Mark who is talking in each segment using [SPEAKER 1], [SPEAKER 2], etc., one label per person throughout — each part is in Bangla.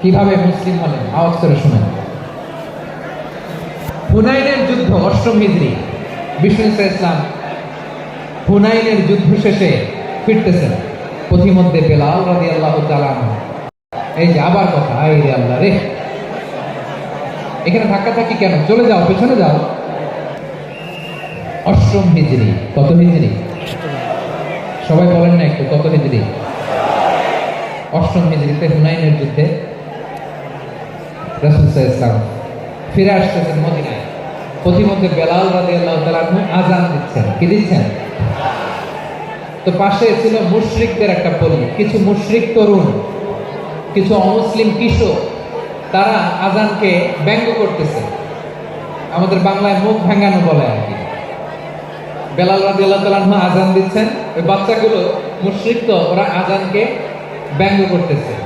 [SPEAKER 1] কীভাবে মুসলিম হলেন? আওয়াজ করে শুনেন। হুনাইনের যুদ্ধ, অষ্টম হিজড়ি বিষ্ণু ইসলাম হুনাইনের যুদ্ধ শেষে ফিরতেছেন। পথিমধ্যে বেলাল রাদি আল্লাহ তালান এই যে আবার কথা, আই রে আল্লাহ রে। এখানে ধাক্কা থাকি কেন? চলে যাও, পেছনে যাও। অষ্টম হিজড়ি কত হিজড়ি সবাই বলেন না একটু, কত হিজড়ি অষ্টম হিজড়িতে হুনাইনের যুদ্ধে ফিরে আসতেছেন মদিনায়। প্রতিমধ্যে বেলাল আজান দিচ্ছেন। কি দিচ্ছেন? তো পাশে ছিল মুশরিকদের একটা পল্লী। কিছু মুশরিক তরুণ, কিছু অমুসলিম কিশোর, তারা আজানকে ব্যঙ্গ করতেছে। আমাদের বাংলায় মুখ ভাঙানো বলে আর কি। বেলাল রাজি আল্লাহ তালাহু আজান দিচ্ছেন। ওই বাচ্চাগুলো মুশরিক তো, ওরা আজানকে ব্যঙ্গ করতেছে।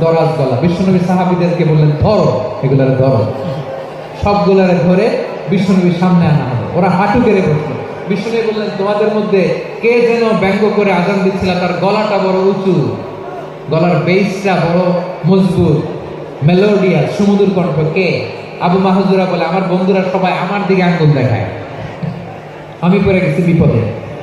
[SPEAKER 1] দরাজ গলা। বিশ্বনবী সাহাবিদেরকে বললেন, ধরো, এগুলার ধরো। সবগুলারে ধরে বিশ্বনবীর সামনে আনা হলো। ওরা হাঁটু কেড়ে বসল। বিশ্বনবী বললেন, তোমাদের মধ্যে কে যেন ব্যঙ্গ করে আজান দিচ্ছিল, তার গলাটা বড় উঁচু। গলার বেসটা বড় মজবুত। মেলোডিয়াস সুমধুর কণ্ঠ কে? আবু মাহজুরা বলে, আমার বন্ধুরা সবাই আমার দিকে আঙ্গুল দেখায়। আমি পড়ে গেছি বিপদে।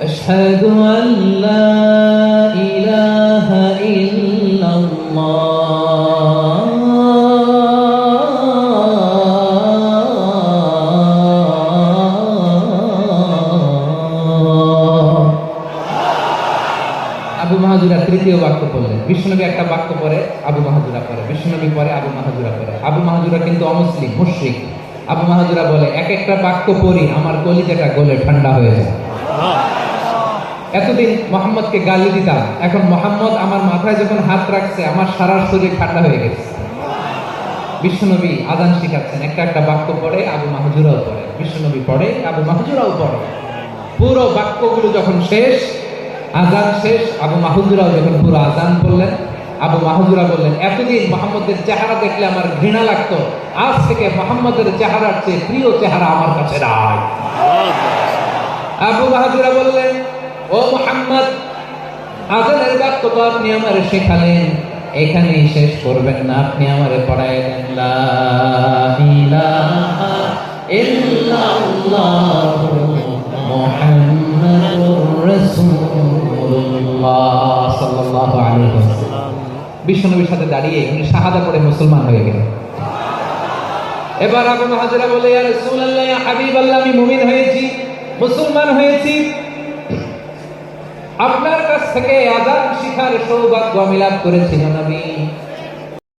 [SPEAKER 1] أشهد أن لا إله إلا الله আবু মাহাজুরা তৃতীয় বাক্য বললেন বিষ্ণনবী একটা বাক্য পরে আবু মাহাজুরা পরে বিষ্ণনবী পরে আবু মাহাজুরা পরে আবু মাহাজুরা কিন্তু অমুসলিম মুশরিক আবু মাহাজুরা বলে এক একটা বাক্য পড়ি আমার কলিজাটা গলে ঠান্ডা হয়ে যায় এতদিন মোহাম্মদকে গালি দিতাম। এখন মোহাম্মদ আমার মাথায় যখন হাত রাখছে, আমার সারা শরীর ঠান্ডা হয়ে গেছে। বিশ্বনবী আদান শিখাচ্ছেন, একটা একটা বাক্য পড়ে, আবু মাহাজুরাও পড়ে। বিশ্বনবী পড়ে, আবু মাহাজুরাও পড়ে। পুরো বাক্যগুলো যখন শেষ আজান শেষ, আবু মাহুজুরাও যখন পুরো আজান বললেন আবু মাহুজুরা বললেন, এতদিন মোহাম্মদের চেহারা দেখলে আমার ঘৃণা লাগতো। আজ থেকে মোহাম্মদের চেহারার চেয়ে প্রিয় চেহারা আমার কাছে আবু মাহুজুরা বললেন ও মোহাম্মদ আজানের বাক্য তো আপনি আমার শেখালেন। এখানেই শেষ করবেন না, আপনি আমারে পড়ায় দেন। বিশ্বনবীর সাথে দাঁড়িয়ে উনি শাহাদা পড়ে মুসলমান হয়ে গেলেন। এবার আবু মাহাজুরা বলে রাসূলুল্লাহ, ইয়া হাবিবাল্লাহ, আমি মুমিন হয়েছি, মুসলমান হয়েছি। আপনার কাছ থেকে আজান শিখার সৌভাগ্য আমি লাভ করেছিলাম নবী।